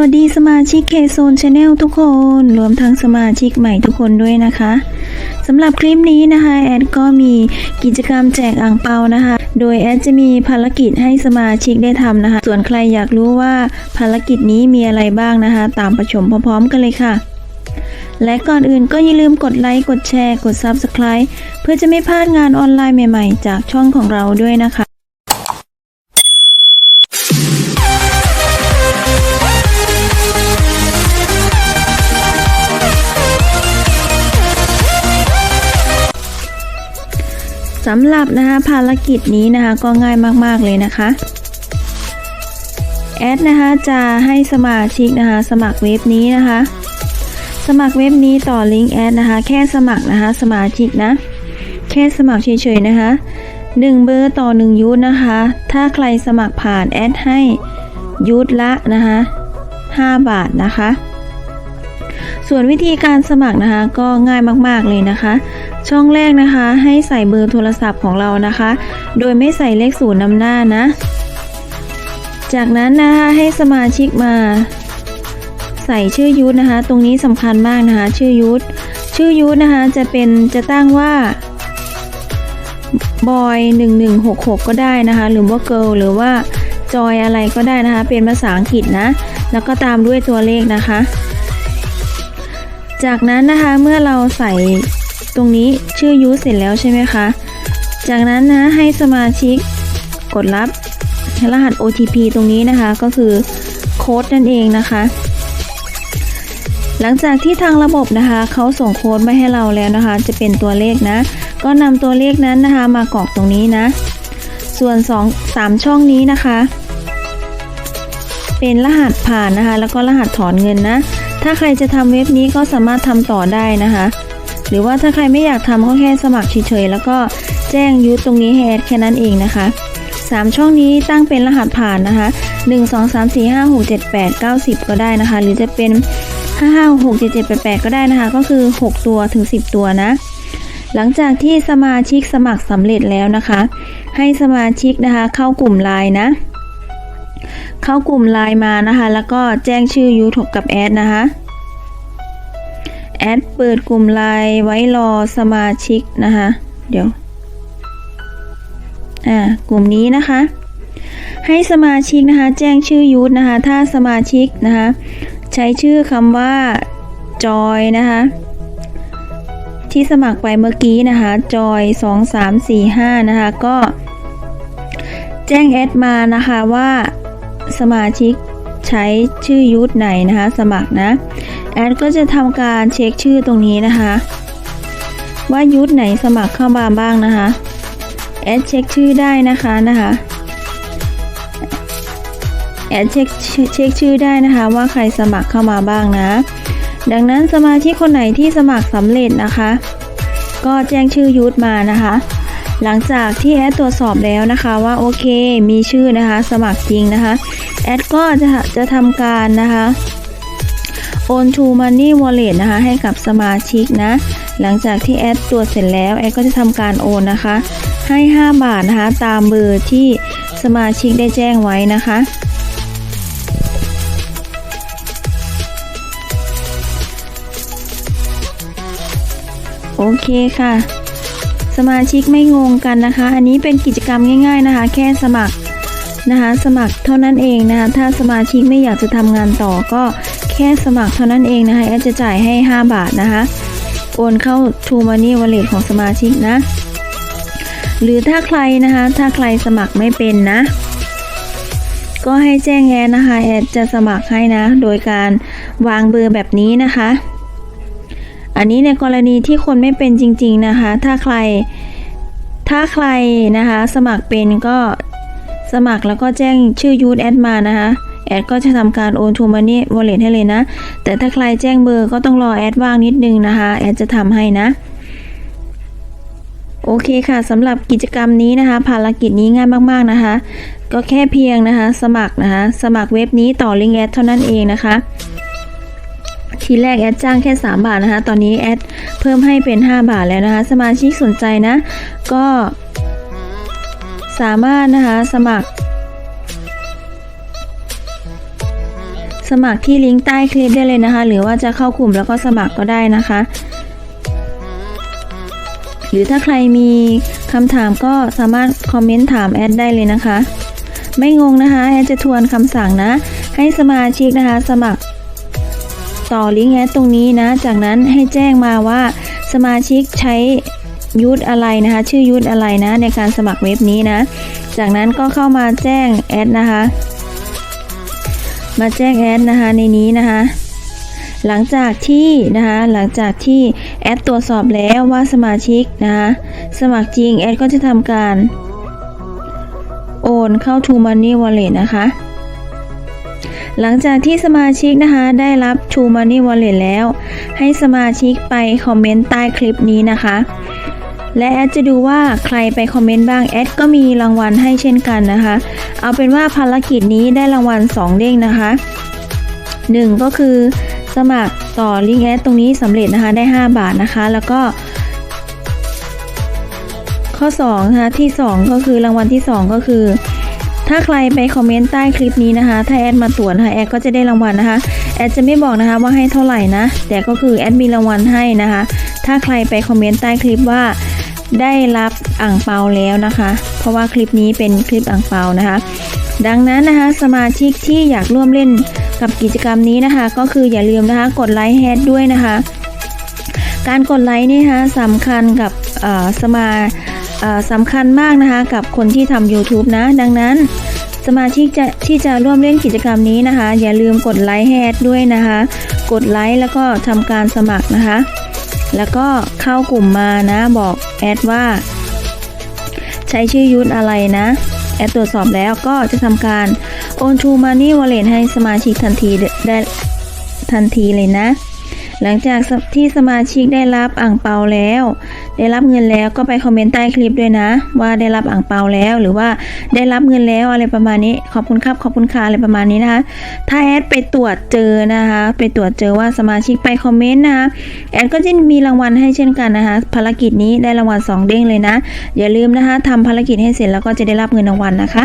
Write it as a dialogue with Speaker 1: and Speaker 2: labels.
Speaker 1: วัสดีสมาชิกเคโซนชาแนลทุกคน รวมทั้งสมาชิกใหม่ทุกคนด้วยนะคะสำหรับคลิปนี้นะคะ แอดก็มีกิจกรรมแจกอ่างเปานะคะ โดยแอดจะมีภารกิจให้สมาชิกได้ทำนะคะ ส่วนใครอยากรู้ว่าภารกิจนี้มีอะไรบ้างนะคะ ตามประชมพร้อมๆกันเลยค่ะและก่อนอื่นก็อย่าลืมกดไลค์ กดแชร์ กด Subscribe เพื่อจะไม่พลาดงานออนไลน์ใหม่ๆ จากช่องของเราด้วยนะคะ สำหรับนะคะภารกิจนี้นะคะก็ง่ายมากๆเลยนะคะแอดนะคะจะให้สมาชิกนะคะสมัครเว็บนี้นะคะ สมัครเว็บนี้ต่อลิงก์แอดนะคะแค่สมัครนะคะสมาชิกนะแค่สมัครเฉยๆนะคะ 1 เบอร์ต่อ 1 ยูทนะคะ ถ้าใครสมัครผ่านแอดให้ยูทละนะคะ5บาทนะคะ ส่วนวิธีการสมัครนะคะก็ง่ายมากๆเลยนะคะ ช่องแรกนะคะให้ใส่เบอร์โทรศัพท์ของเรานะคะ โดยไม่ใส่เลขศูนย์นำหน้านะ จากนั้นนะคะให้สมาชิกมา ใส่ชื่อยูทนะคะ ตรงนี้สำคัญมากนะคะ ชื่อยูทชื่อยูทนะคะจะเป็นจะตั้งว่าบอย1166 ก็ได้นะคะ หรือว่าเกิลหรือว่าจอยอะไรก็ได้นะคะ เป็นภาษาอังกฤษนะ แล้วก็ตามด้วยตัวเลขนะคะ จากนั้นนะคะเมื่อเราใส่ตรงนี้ชื่อยูสเสร็จแล้วใช่ไหมคะ จากนั้นนะให้สมาชิกกดรับรหัส OTP ตรงนี้นะคะก็คือโค้ดนั่นเองนะคะ หลังจากที่ทางระบบนะคะเขาส่งโค้ดมาให้เราแล้วนะคะ จะเป็นตัวเลขนะ ก็นำตัวเลขนั้นนะคะมากรอกตรงนี้นะ ส่วน 2 3 ช่องนี้นะคะ เป็นรหัสผ่านนะคะ แล้วก็รหัสถอนเงินนะ ถ้าใครจะทำเว็บนี้ก็สามารถทำต่อได้นะคะ หรือว่าถ้าใครไม่อยากทำก็แค่สมัครเฉยๆแล้วก็แจ้งยูทตรงนี้ให้แอดแค่นั้นเองนะคะ3 ช่องนี้ตั้งเป็นรหัสผ่านนะคะ 1 2 3 4 5 6 7 8 9 10 ก็ได้นะคะ หรือจะเป็น 5 5 6 7 7 8 8 ก็ได้นะคะ ก็คือ 6 ตัวถึง 10 ตัวนะ หลังจากที่สมาชิกสมัครสำเร็จแล้วนะคะ ให้สมาชิกนะคะเข้ากลุ่มไลน์นะ เข้ากลุ่มไลน์มานะคะ แล้วก็แจ้งชื่อยูทกับแอดนะคะ แอดเปิดกลุ่มไลน์ไว้รอสมาชิกนะคะ เดี๋ยว อ่ากลุ่มนี้นะคะ ให้สมาชิกนะคะ แจ้งชื่อยูทนะคะ ถ้าสมาชิกนะคะ ใช้ชื่อคำว่าจอยนะคะที่สมัครไปเมื่อกี้นะคะ จอย 2 3 4 5 นะคะ ก็แจ้งแอดมานะคะว่า สมาชิกใช้ชื่อยูทไหนนะคะ สมัครนะแอดก็จะทำการเช็คชื่อตรงนี้นะคะ ว่ายูทไหนสมัครเข้ามาบ้างนะคะแอดเช็คชื่อได้นะคะนะคะแอดเช็คเช็คชื่อได้นะคะว่าใครสมัครเข้ามาบ้างนะ ดังนั้นสมาชิกคนไหนที่สมัครสำเร็จนะคะ ก็แจ้งชื่อยูทมานะคะ หลังจากที่แอดตรวจสอบแล้วนะคะว่าโอเคมีชื่อนะคะ สมัครจริงนะคะ แอดก็จะจะทำการนะคะโอน to money wallet นะคะให้กับสมาชิกนะ หลังจากที่แอดตรวจเสร็จแล้วแอดก็จะทำการโอนนะคะ ให้ 5 บาทนะคะ ตามเบอร์ที่สมาชิกได้แจ้งไว้นะคะโอเคค่ะ สมาชิกไม่งงกันนะคะ อันนี้เป็นกิจกรรมง่าย ๆนะคะ แค่สมัครนะคะ สมัครเท่านั้นเองนะคะ ถ้าสมาชิกไม่อยากจะทำงานต่อก็แค่สมัครเท่านั้นเองนะคะแอดจะจ่ายให้ 5 บาทนะคะ โอนเข้า True Money Wallet ของสมาชิกนะ หรือถ้าใครนะคะ ถ้าใครสมัครไม่เป็นนะ ก็ให้แจ้งแอดนะคะแอดจะสมัครให้นะ โดยการวางเบอร์แบบนี้นะคะ อันนี้ในกรณีที่คนไม่เป็นจริง ๆนะคะ ถ้าใครถ้าใครนะคะ สมัครเป็นก็สมัครแล้วก็แจ้งชื่อยูทแอดมานะคะแอดก็จะทำการโอนทูมันนี่วอลเล็ตให้เลยนะ แต่ถ้าใครแจ้งเบอร์ก็ต้องรอแอดว่างนิดนึงนะคะ แอดจะทำให้นะ โอเคค่ะสำหรับกิจกรรมนี้นะคะ ภารกิจนี้ง่ายมากๆนะคะ ก็แค่เพียงนะคะ สมัครนะคะ สมัครเว็บนี้ต่อลิงก์แอดเท่านั้นเองนะคะ ทีแรกแอดจ้างแค่ 3 บาทนะคะ ตอนนี้แอดเพิ่มให้เป็น 5 บาทแล้วนะคะ สมาชิกสนใจนะ ก็สามารถนะคะสมัคร สมัครที่ลิงก์ใต้คลิปได้เลยนะคะ หรือว่าจะเข้ากลุ่มแล้วก็สมัครก็ได้นะคะ หรือถ้าใครมีคำถามก็สามารถคอมเมนต์ถามแอดได้เลยนะคะ ไม่งงนะคะ แอดจะทวนคำสั่งนะ ให้สมาชิกนะคะ สมัคร ต่อลิงก์แอดตรงนี้นะ จากนั้นให้แจ้งมาว่าสมาชิกใช้ยูทอะไรนะคะ ชื่อยูทอะไรนะ ในการสมัครเว็บนี้นะ จากนั้นก็เข้ามาแจ้งแอดนะคะ มาแจ้งแอดนะคะในนี้นะคะ หลังจากที่นะคะหลังจากที่แอดตรวจสอบแล้วว่าสมาชิกนะคะสมัครจริงแอดก็จะทำการโอนเข้า To Money Wallet นะคะ หลังจากที่สมาชิกนะคะได้รับ True Money Wallet แล้ว ให้สมาชิกไปคอมเมนต์ใต้คลิปนี้นะคะ และแอดจะดูว่าใครไปคอมเมนต์บ้างแอดก็มีรางวัลให้เช่นกันนะคะ เอาเป็นว่าภารกิจนี้ได้รางวัล 2 เด้งนะคะ 1 ก็คือสมัครต่อลิงก์แอดตรงนี้สำเร็จนะคะได้ 5 บาทนะคะ แล้วก็ข้อ2นะคะที่ 2 ก็คือรางวัลที่ 2 ก็คือ ถ้าใครไปคอมเมนต์ใต้คลิปนี้นะคะ ถ้าแอดมาตรวจนะคะแอดก็จะได้รางวัลนะคะ แอดจะไม่บอกนะคะว่าให้เท่าไหร่นะ แต่ก็คือแอดมีรางวัลให้นะคะ ถ้าใครไปคอมเมนต์ใต้คลิปว่าได้รับอ่างเปาแล้วนะคะ เพราะว่าคลิปนี้เป็นคลิปอ่างเปานะคะ ดังนั้นนะคะ สมาชิกที่อยากร่วมเล่นกับกิจกรรมนี้นะคะ ก็คืออย่าลืมนะคะกดไลค์แฮดด้วยนะคะ การกดไลค์นี่นะคะสำคัญกับสมา สำคัญมากนะคะกับคนที่ทำ YouTube นะ ดังนั้น สมาชิกจะที่จะร่วมเล่นกิจกรรมนี้นะคะ อย่าลืมกดไลค์แฮดด้วยนะคะ กดไลค์แล้วก็ทำการสมัครนะคะ แล้วก็เข้ากลุ่มมานะ บอกแอดว่า ใช้ชื่อยูทอะไรนะ แอดตรวจสอบแล้วก็จะทำการโอน True Money Wallet ให้สมาชิกทันทีได้ทันทีเลยนะ หลังจากที่สมาชิกได้รับอ่างเปาแล้ว ได้รับเงินแล้วก็ไปคอมเมนต์ใต้คลิปด้วยนะ ว่าได้รับอ่างเปาแล้วหรือว่าได้รับเงินแล้วอะไรประมาณนี้ ขอบคุณครับขอบคุณค่ะอะไรประมาณนี้นะคะ ถ้าแอดไปตรวจเจอนะคะ ไปตรวจเจอว่าสมาชิกไปคอมเมนต์นะคะแอดก็จะมีรางวัลให้เช่นกันนะคะ ภารกิจนี้ได้รางวัลสองเด้งเลยนะ อย่าลืมนะคะทำภารกิจให้เสร็จแล้วก็จะได้รับเงินรางวัลนะคะ